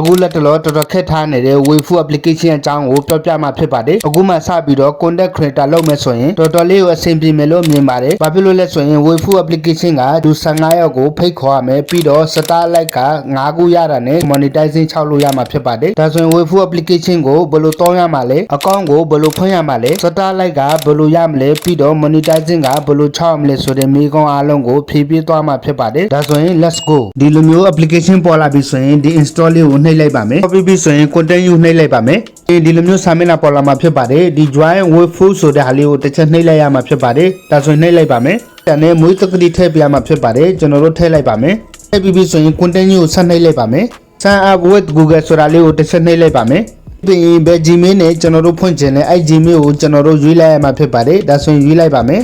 အခုလက်တလောတော်တော်ခက်ထားနေတဲ့ Wayfu application အကြောင်းကိုပြောပြမှာဖြစ်ပါတယ်အခုမှစပြီးတော့ content creator လုပ်မယ်ဆိုရင်တော်တော်လေးကိုအဆင်ပြေမယ်လို့မြင်ပါတယ်ဘာဖြစ်လို့လဲဆိုရင် Wayfu application ကသူ15ယောက်ကိုဖိတ်ခေါ်ရမယ်ပြီးတော့ star like က9ခုရတာနဲ့ monetizing 6လို့ရမှာဖြစ်ပါတယ်ဒါဆိုရင် Wayfu application ကိုဘယ်လိုတောင်းရမှာလဲအကောင့်ကိုဘယ်လိုဖွင့်ရမှာလဲ star like ကဘယ်လိုရမလဲပြီးတော့ monetizing ကဘယ်လိုချောက်ရမလဲဆိုတဲ့မိကုံးအားလုံးကိုဖြည့်ပြသွားမှာဖြစ်ပါတယ်ဒါဆိုရင် let's go ဒီလိုမျိုး application ပေါ်လာပြီဆိုရင်ဒီ install လေးကိုနှိပ်လိုက်ပါမယ် copy ပြီးဆိုရင် content ယူနှိပ်လိုက်ပါမယ်ဒီလိုမျိုးစာမျက်နှာပေါ်လာမှာဖြစ်ပါတယ်ဒီ join with full ဆိုတဲ့ဟာလေးကိုတစ်ချက်နှိပ်လိုက်ရမှာဖြစ်ပါတယ်ဒါဆိုရင်နှိပ်လိုက်ပါမယ်တန်နဲ့မွေးတက္ကတိထည့်ပြရမှာဖြစ်ပါတယ်ကျွန်တော်တို့ထည့်လိုက်ပါမယ်ထည့်ပြီးပြီဆိုရင် content ကိုဆက်နှိပ်လိုက်ပါမယ် sign up with google ဆိုတာလေးကိုတစ်ချက်နှိပ်လိုက်ပါမယ်ပြီးရင်ဘယ် gmail နဲ့ကျွန်တော်တို့ဖွင့်ချင်လဲအဲ့ gmail ကိုကျွန်တော်တို့ရွေးလိုက်ရမှာဖြစ်ပါတယ်ဒါဆိုရင်ရွေးလိုက်ပါမယ်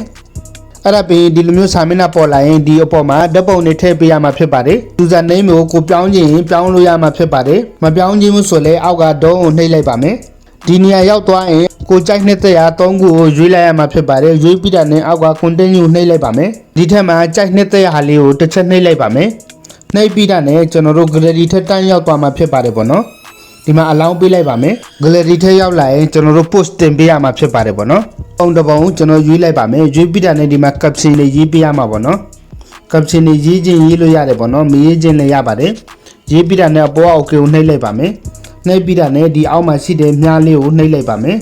အဲ့ဒါပြီးဒီလိုမျိုးစာမျက်နှာပေါ်လာရင်ဒီအပေါ်မှာဓာတ်ပုံတွေထည့်ပေးရမှာဖြစ်ပါတယ် user name ကိုကိုပြောင်းခြင်းရင်ပြောင်းလို့ရမှာဖြစ်ပါတယ်မပြောင်းခြင်းဘူးဆိုလဲအောက်ကဒုံးကိုနှိပ်လိုက်ပါမယ်ဒီနေရာရောက်သွားရင်ကိုကြိုက်နှစ်သက်ရာ၃ခုကိုရွေးလိုက်ရမှာဖြစ်ပါတယ်ရွေးပြီးတာနဲ့အောက်က continue နှိပ်လိုက်ပါမယ်ဒီထက်မှာကြိုက်နှစ်သက်ရာဟာလေးကိုတစ်ချက်နှိပ်လိုက်ပါမယ်နှိပ်ပြီးတာနဲ့ကျွန်တော်တို့ gallery ထက်တန်းရောက်သွားမှာဖြစ်ပါတယ်ပေါ့နော် ဒီမှာအလောင်းပေးလိုက်ပါမယ် gallery ထဲရောက်လာရင်ကျွန်တော်တို့ post တင်ပေးရမှာဖြစ်ပါတယ်ပေါ့နော်ပုံတစ်ပုံကျွန်တော်ရွေးလိုက်ပါမယ်ရွေးပြီးတာနဲ့ဒီမှာ caption လေးရေးပေးရမှာပေါ့နော် caption လေးရေးချင်းရေးလို့ရတယ်ပေါ့နော်မရေးချင်းလည်းရပါတယ်ရေးပြီးတာနဲ့အပေါ်အောက်ကိုနှိပ်လိုက်ပါမယ်နှိပ်ပြီးတာနဲ့ဒီအောက်မှာရှိတဲ့မြားလေးကိုနှိပ်လိုက်ပါမယ်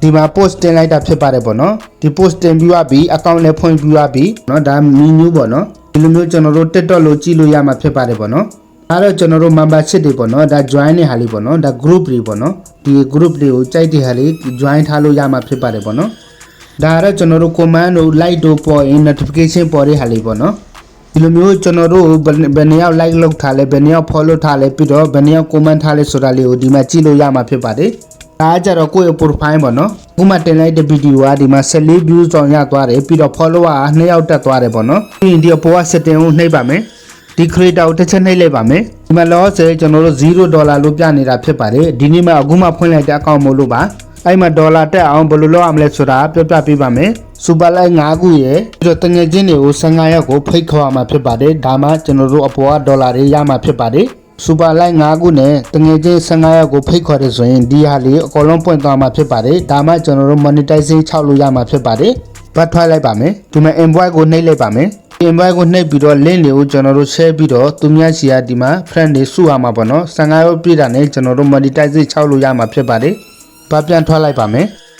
ဒီမှာ post တင်လိုက်တာဖြစ်ပါတယ်ပေါ့နော်ဒီ post တင်ပြီးသွားပြီ account လည်းဖွင့်ပြီးသွားပြီเนาะဒါ menu ပေါ့နော် ဒီလိုမျိုးကျွန်တော်တို့ TikTok လို့ကြည့်လို့ရမှာဖြစ်ပါတယ်ပေါ့နော်ဒါတော့ကျွန်တော်တို့ membership တွေပေါ့နော်ဒါ join နေဟာလေးပေါ့နော်ဒါ group တွေပေါ့နော်ဒီ group တွေကိုကြိုက်တဲ့ဟာလေး join ထားလို့ရမှာဖြစ်ပါတယ်ပေါ့နော်ဒါကတော့ကျွန်တော်တို့ command တို့ like တို့ပေါ်ရင် notification ပေါ်တဲ့ဟာလေးပေါ့နော်ဒီလိုမျိုးကျွန်တော်တို့ဘယ်ဘယ်နှစ်ယောက် like လုပ်ထားလဲဘယ်နှစ်ယောက် follow ထားလဲပြီးတော့ဘယ်နှစ်ယောက် comment ထားလဲဆိုတာလေးကိုဒီမှာကြည့်လို့ရမှာဖြစ်ပါတယ်ဒါကကြတော့ကိုယ့်ရဲ့ profile ပေါ့နော် ခုမှတင်လိုက်တဲ့ video ကဒီမှာ14 views တောင်ရသွားတယ်ပြီးတော့ follower က2ယောက်တက်သွားတယ်ပေါ့နော်ပြီးရင်ဒီအပေါ်က setting ကိုနှိပ်ပါမယ်ဒီ creator ကိုတစ်ချက်နှိပ်လိုက်ပါမယ်ဒီမှာလောဆယ်ကျွန်တော်တို့0ဒေါ်လာလို့ပြနေတာဖြစ်ပါတယ်ဒီနေ့မှအခုမှဖွင့်လိုက်တဲ့အကောင့်မို့လို့ပါအဲ့မှာဒေါ်လာတက်အောင်ဘယ်လိုလုပ်ရမလဲဆိုတာပြောပြပေးပါမယ်စူပါလိုက်5ခုရယ်ပြီးတော့တငယ်ချင်းတွေကို15ရက်ကိုဖိတ်ခေါ်ရမှာဖြစ်ပါတယ်ဒါမှကျွန်တော်တို့အပေါ်ကဒေါ်လာတွေရမှာဖြစ်ပါတယ် စူပါလိုက်5ခုနဲ့တငယ်ချင်း15ရက်ကိုဖိတ်ခေါ်တယ်ဆိုရင်ဒီဟာလေးအကုန်လုံးပွင့်သွားမှာဖြစ်ပါတယ်ဒါမှကျွန်တော်တို့ monetization 6လို့ရမှာဖြစ်ပါတယ်ပတ်ထွက်လိုက်ပါမယ်ဒီမှာ invoice ကိုနှိပ်လိုက်ပါမယ် invite ကိုနှိပ်ပြီးတော့ link တွေကိုကျွန်တော်တို့ share ပြီးတော့သူများစီကဒီမှာ friend တွေစုရမှာပေါ့နော်15ရောက်ပြည့်တာနဲ့ကျွန်တော်တို့ monetize 6လို့ရမှာဖြစ်ပါတယ်။ဘာပြန်ထွက်လိုက်ပါမယ်။